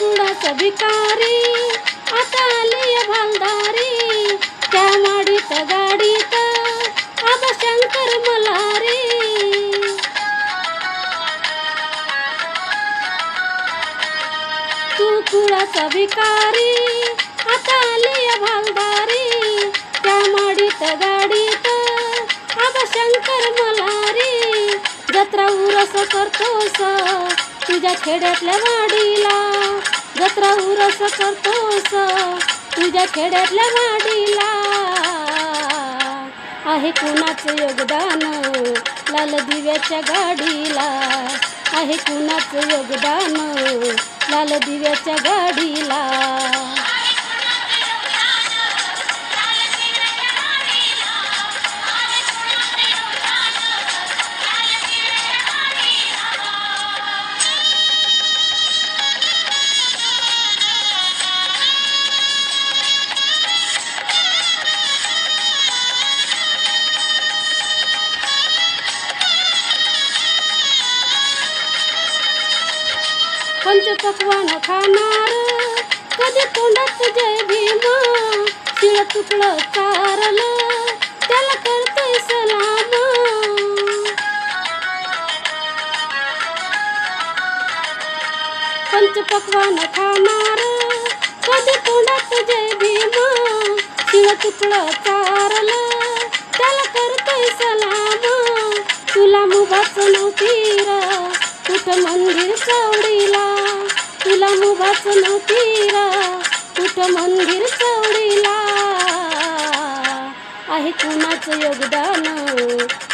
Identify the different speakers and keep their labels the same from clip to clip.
Speaker 1: तू भिकारी आता आली भालदारी त्या माडीत गाडीत आबा शंकर मल्हारी. तू कुळाचा भिकारी आता आली भालदारी त्या माडीत गाडीत आबा शंकर मल्हारी. जत्रा उरस करतोस तुझ्या खेड्यातल्या वाडीला. जत्रा उरस करतोस तुझ्या खेड्यातल्या वाडीला. आहे कुणाचं योगदान लाल दिव्याच्या गाडीला? आहे कुणाचं योगदान लाल दिव्याच्या गाडीला? पंचपक्वान खाणार कधी तोंडात जय भीमा शिळ तुकडं चारलं त्याला करतोय सलाम. पंचपक्वान खाणार कधी तोंडात जय भीमा शिळ तुकडं चारलं त्याला करतोय सलाम. तुला मुगाचं नव्हती कुठं मंदिर चवडीला तुला मुगाचं नतीरा कुठं मंदिर चवडीला आहे कुणाचं योगदान?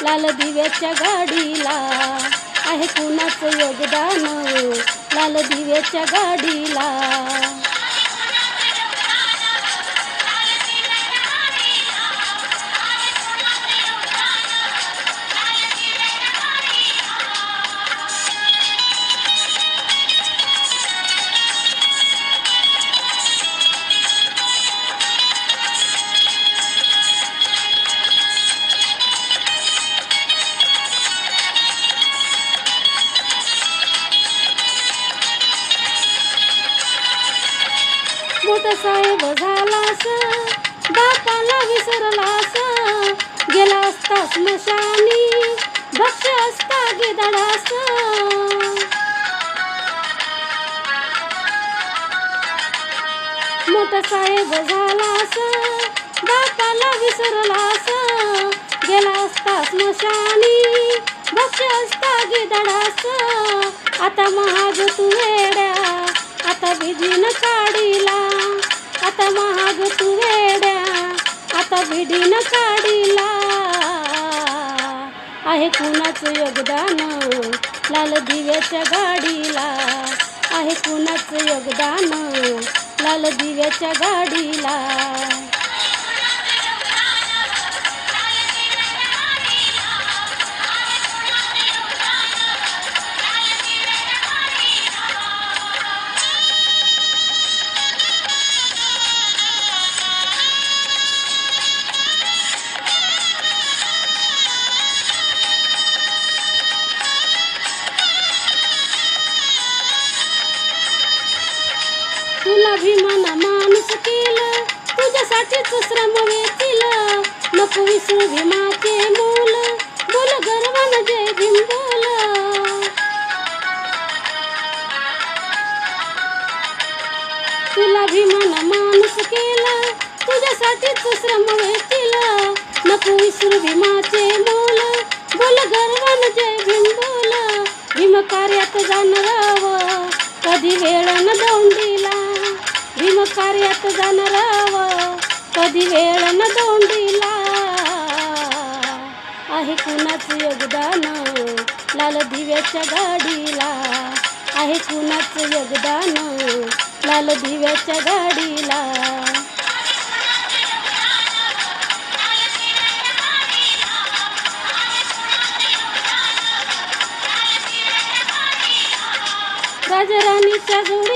Speaker 1: लाल दिव्याच्या गाडीला. आहे कुणाचं योगदान? लाल दिव्याच्या गाडीला. मोठा साहेब झालास बापाला विसरलास गेला असता स्मशानी भक्ष असता गेदडास मोठा साहेब झालास बापाला विसरलास गेला असता स्मशानी भक्ष असता गेदडास आता महाग तू वेड्या आता विधीन काढीला. आता महाग तू वेड्या आता भिडीन काढीला आहे कुणाचं योगदान? लाल दिव्याच्या गाडीला. आहे कुणाचं योगदान? लाल दिव्याच्या गाडीला. तुला भीमाना माणूस केलं. तुझ्यासाठीच श्रम वेचील. नको विसरू भीमाचे मूल. बोल गर्वान जय भीम बोल तुला भीमाना माणूस केलं. तुझ्यासाठीच श्रम वेचील. नको विसरू भीमाचे मूल. बोल गर्वान जय भीम बोल भीम कार्यात जाणाराव कधी वेळ न दोन दिला कार्यात जाणाराव कधी वेळ न दोंडीला. आहे कुणाचं योगदान? लाल दिव्याच्या गाडीला. आहे कुणाचं योगदान? लाल दिव्याच्या गाडीला. राजाराणीच्या जोडी